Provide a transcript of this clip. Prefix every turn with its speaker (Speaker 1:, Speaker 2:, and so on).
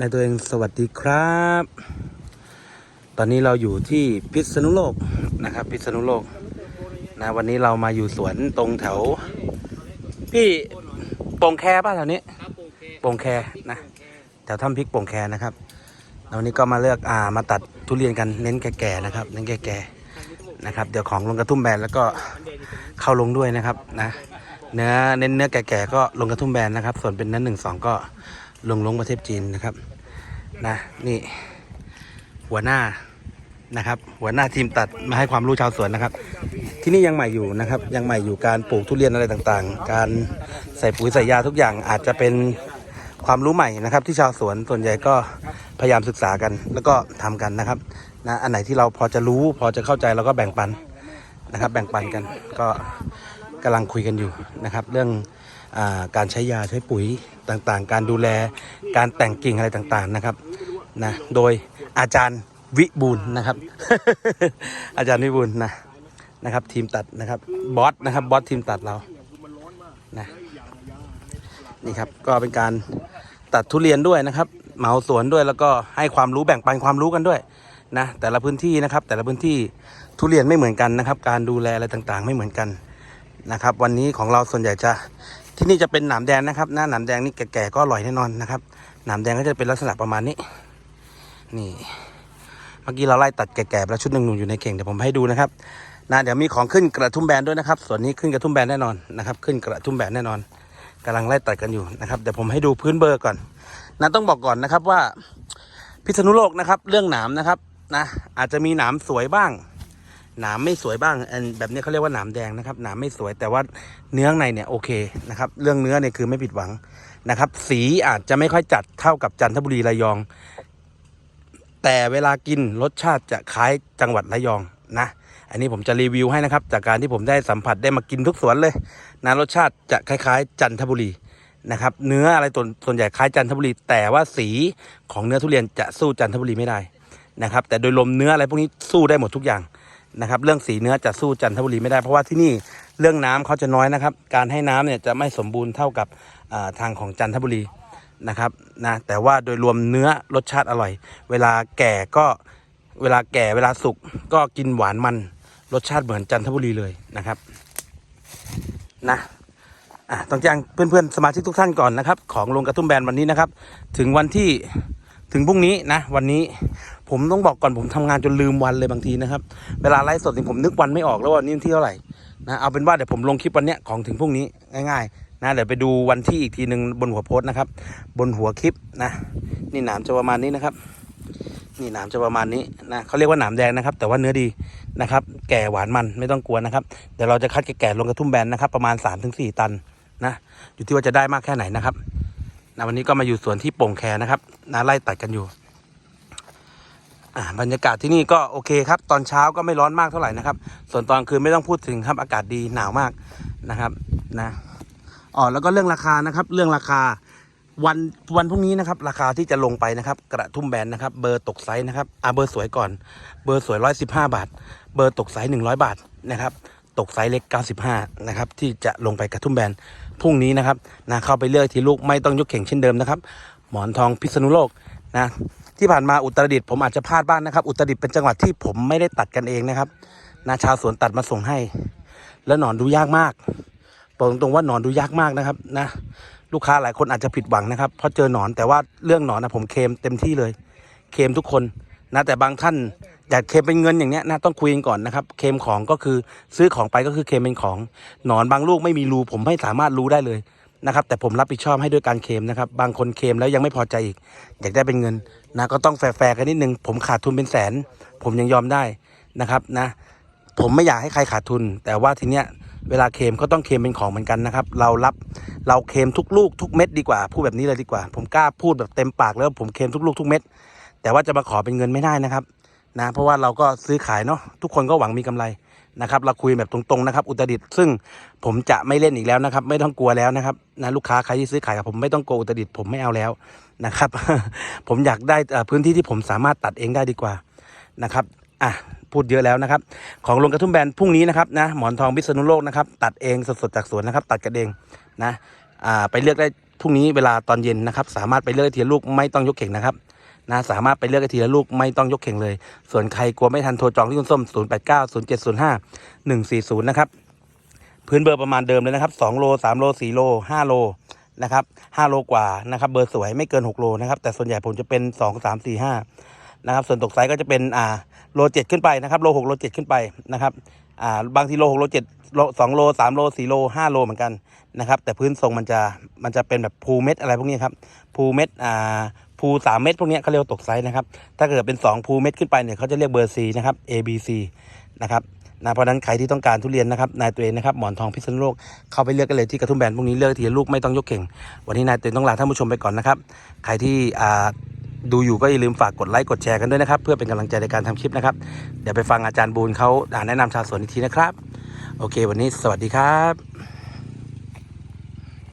Speaker 1: นายตัวเองสวัสดีครับ ตอนนี้เราอยู่ที่พิษณุโลกนะครับ พิษณุโลกนะวันนี้เรามาอยู่สวนตรงแถว พี่โป่งแคป่ะแถวนี้
Speaker 2: โป่
Speaker 1: งแคนะแถวถ้ำพริกโป่งแคนะครับววันนี้ก็มาเลือกอ่ามาตัดทุเรียนกันเน้นแก่ๆนะครับ เน้นแก่ๆนะครับ เดี๋ยวของลงกระทุ่มแบนแล้วก็เข้าลงด้วยนะครับนะเนื้อเน้นเนื้อแก่ๆก็ลงกระทุ่มแบนนะครับ ส่วนเป็นเนื้อหนึ่งสองก็ ลงลงประเทศจีนนะครับนะนี่หัวหน้านะครับ หัวหน้าทีมตัดมาให้ความรู้ชาวสวนนะครับ ที่นี่ยังใหม่อยู่นะครับ ยังใหม่อยู่การปลูกทุเรียนอะไรต่างๆ การใส่ปุ๋ยใส่ยาทุกอย่างอาจจะเป็นความรู้ใหม่นะครับ ที่ชาวสวนส่วนใหญ่ก็พยายามศึกษากัน แล้วก็ทำกันนะครับนะอันไหนที่เราพอจะรู้พอจะเข้าใจเราก็แบ่งปันนะครับ แบ่งปันกันก็กำลังคุยกันอยู่นะครับ เรื่อง การใช้ยาใช้ปุ๋ยต่างๆ การดูแลการแต่งกิ่งอะไรต่างๆนะครับนะโดยอาจารย์วิบูลนะครับ อาจารย์วิบูลนะนะครับ ทีมตัดนะครับบอสนะครับบอสทีมตัดเรานะนี่ครับก็เป็นการตัดทุเรียนด้วยนะครับเหมาสวนด้วยแล้วก็ให้ความรู้แบ่งปันความรู้กันด้วยนะแต่ละพื้นที่นะครับ แต่ละพื้นที่ทุเรียนไม่เหมือนกันนะครับ การดูแลอะไรต่างๆ ไม่เหมือนกันนะครับ วันนี้ของเราส่วนใหญ่จะ ที่นี่จะเป็นหนามแดงนะครับหน้าหนามแดงนี่แก่ๆก็อร่อยแน่นอนนะครับหนามแดงก็จะเป็นลักษณะประมาณนี้ นี่เมื่อกี้เราไล่ตัดแก่ๆไปแล้วชุดหนึ่งหนูอยู่ในเข่งเดี๋ยวผมให้ดูนะครับนะเดี๋ยวมีของขึ้นกระทุ่มแบนด้วยนะครับส่วนนี้ขึ้นกระทุ่มแบนแน่นอนนะครับ ขึ้นกระทุ่มแบนแน่นอนกำลังไล่ตัดกันอยู่นะครับเดี๋ยวผมให้ดูพื้นเบอร์ก่อนนะต้องบอกก่อนนะครับว่า พิษณุโลกนะครับ เรื่องหนามนะครับนะอาจจะมีหนามสวยบ้าง หนามไม่สวยบ้างอันแบบนี้เขาเรียกว่าหนามแดงนะครับ หนามไม่สวยแต่ว่าเนื้อในเนี่ยโอเคนะครับ เรื่องเนื้อเนี่ยคือไม่ผิดหวังนะครับ สีอาจจะไม่ค่อยจัดเท่ากับจันทบุรีระยอง แต่เวลากินรสชาติจะคล้ายจังหวัดระยองนะ อันนี้ผมจะรีวิวให้นะครับ จากการที่ผมได้สัมผัสได้มากินทุกสวนเลยนะรสชาติจะคล้าย ๆ จันทบุรีนะครับ เนื้ออะไรตัวส่วนใหญ่คล้ายจันทบุรี แต่ว่าสีของเนื้อทุเรียนจะสู้จันทบุรีไม่ได้นะครับ แต่โดยรวมเนื้ออะไรพวกนี้สู้ได้หมดทุกอย่าง นะครับเรื่องสีเนื้อจะสู้จันทบุรีไม่ได้เพราะว่าที่นี่เรื่องน้ำเขาจะน้อยนะครับ การให้น้ำเนี่ยจะไม่สมบูรณ์เท่ากับทางของจันทบุรีนะครับนะแต่ว่าโดยรวมเนื้อรสชาติอร่อย เวลาแก่ก็เวลาแก่เวลาสุกก็กินหวานมันรสชาติเหมือนจันทบุรีเลยนะครับนะอะต้องแจ้งเพื่อนๆสมาชิกทุกท่านก่อนนะครับ ของลงกระทุ่มแบนวันนี้นะครับ ถึงวันที่ถึงพรุ่งนี้นะวันนี้ ผมต้องบอกก่อนผมทำงานจนลืมวันเลยบางทีนะครับ เวลาไลฟ์สดนี่ผมนึกวันไม่ออกแล้วว่านี่วันที่เท่าไหร่นะเอาเป็นว่าเดี๋ยวผมลงคลิปวันเนี้ยของถึงพรุ่งนี้ง่ายๆนะเดี๋ยวไปดูวันที่อีกทีหนึ่งบนหัวโพสต์นะครับ บนหัวคลิปนะนี่หนามจะประมาณนี้นะครับ นี่หนามจะประมาณนี้นะเขาเรียกว่าหนามแดงนะครับ แต่ว่าเนื้อดีนะครับ แก่หวานมันไม่ต้องกลัวนะครับเดี๋ยวเราจะคัดแก่ๆลงกระทุ่มแบนนะครับ ประมาณ 3-4 ตันนะอยู่ที่ว่าจะได้มากแค่ไหนนะครับนะวันนี้ก็มาอยู่สวนที่โป่งแคนะครับนะไล่ตัดกันอยู่ บรรยากาศที่นี่ก็โอเคครับ ตอนเช้าก็ไม่ร้อนมากเท่าไหร่นะครับ ส่วนตอนคืนไม่ต้องพูดถึงครับอากาศดีหนาวมากนะครับนะอ๋อแล้วก็เรื่องราคานะครับ เรื่องราคาวันวันพรุ่งนี้นะครับ ราคาที่จะลงไปนะครับ กระทุ่มแบนนะครับ เบอร์ตกไซส์นะครับอ่าเบอร์สวยก่อน เบอร์สวยร้อยสิบห้าบาท เบอร์ตกไซส์หนึ่งร้อยบาทนะครับ ตกไซส์เล็กเก้าสิบห้านะครับที่จะลงไปกระทุ่มแบนพรุ่งนี้นะครับนะเข้าไปเลือกทีลูกไม่ต้องยกเข่งเช่นเดิมนะครับ หมอนทองพิษณุโลกนะ ที่ผ่านมาอุตรดิตถ์ผมอาจจะพลาดบ้างนะครับ อุตรดิตถ์เป็นจังหวัดที่ผมไม่ได้ตัดกันเองนะครับนะชาวสวนตัดมาส่งให้ แล้วหนอนดูยากมากบอกตรงๆว่าหนอนดูยากมากนะครับนะลูกค้าหลายคนอาจจะผิดหวังนะครับเพราะเจอหนอนแต่ว่าเรื่องหนอนนะผมเคมเต็มที่เลย เคมทุกคนนะแต่บางท่านอยากเคมเป็นเงินอย่างเนี้ยนะต้องคุยกันก่อนนะครับเคมของก็คือซื้อของไปก็คือเคมเป็นของหนอนบางลูกไม่มีรูผมไม่สามารถรู้ได้เลยนะครับแต่ผมรับผิดชอบให้ด้วยการเคมนะครับบางคนเคมแล้วยังไม่พอใจอีก อยากได้เป็นเงิน นะก็ต้องแฟร์กันนิดนึงผมขาดทุนเป็นแสน ผมยังยอมได้นะครับนะ ผมไม่อยากให้ใครขาดทุน แต่ว่าทีเนี้ยเวลาเคมก็ต้องเคมเป็นของเหมือนกันนะครับ เรารับเราเคมทุกลูกทุกเม็ดดีกว่าพูดแบบนี้เลยดีกว่า ผมกล้าพูดแบบเต็มปากแล้วผมเคมทุกลูกทุกเม็ดแต่ว่าจะมาขอเป็นเงินไม่ได้นะครับนะเพราะว่าเราก็ซื้อขายเนาะทุกคนก็หวังมีกำไร นะครับ เราคุยแบบตรงๆนะครับ อุตรดิตซึ่งผมจะไม่เล่นอีกแล้วนะครับ ไม่ต้องกลัวแล้วนะครับนะลูกค้าใครที่ซื้อขายกับผมไม่ต้องกลัวอุตรดิตผมไม่เอาแล้วนะครับ ผมอยากได้พื้นที่ที่ผมสามารถตัดเองได้ดีกว่านะครับอะพูดเยอะแล้วนะครับ ของลงกระทุ่มแบนพรุ่งนี้นะครับนะหมอนทองพิษณุโลกนะครับ ตัดเองสดๆจากสวนนะครับ ตัดกันเองนะอ่าไปเลือกได้พรุ่งนี้เวลาตอนเย็นนะครับ สามารถไปเลือกได้ทีละลูกไม่ต้องยกเข่งนะครับ นะสามารถไปเลือกได้ทีละลูกไม่ต้องยกเข่งเลย ส่วนใครกลัวไม่ทันโทรจองที่คุณส้ม 0 8 9 0 7 0 5 1 4 0 นะครับ พื้นเบอร์ประมาณเดิมเลยนะครับ 2 โล 3 โล 4 โล 5 โลนะครับ5โลกว่านะครับเบอร์สวยไม่เกิน 6 โลนะครับแต่ส่วนใหญ่ผมจะเป็น 2 3 4 5นะครับส่วนตกไซส์ก็จะเป็นอ่าโล 7 ขึ้นไปนะครับโล 6 โล 7 ขึ้นไปนะครับอ่าบางทีโล 6 โล 7 โล 2 โล 3 โล 4 โล 5 โลเหมือนกันนะครับแต่พื้นทรงมันจะมันจะเป็นแบบภูเม็ดอะไรพวกนี้ครับภูเม็ดอ่า ภูสามเม็ดพวกนี้เขาเรียกตกไซส์นะครับ ถ้าเกิดเป็น 2 ภูเม็ดขึ้นไปเนี่ยเขาจะเรียกเบอร์ C นะครับ A B C นะครับนะเพราะนั้นใครที่ต้องการทุเรียนนะครับนายตัวเองนะครับหมอนทองพิษณุโลกเข้าไปเลือกกันเลยที่กระทุ่มแบนพวกนี้เลือกทีละลูกไม่ต้องยกเข่ง วันนี้นายตัวเองต้องลาท่านผู้ชมไปก่อนนะครับใครที่อ่าดูอยู่ก็อย่าลืมฝากกดไลค์กดแชร์กันด้วยนะครับ เพื่อเป็นกำลังใจในการทำคลิปนะครับ เดี๋ยวไปฟังอาจารย์บูนเขาแนะนำชาวสวนอีกทีนะครับ โอเค วันนี้สวัสดีครับ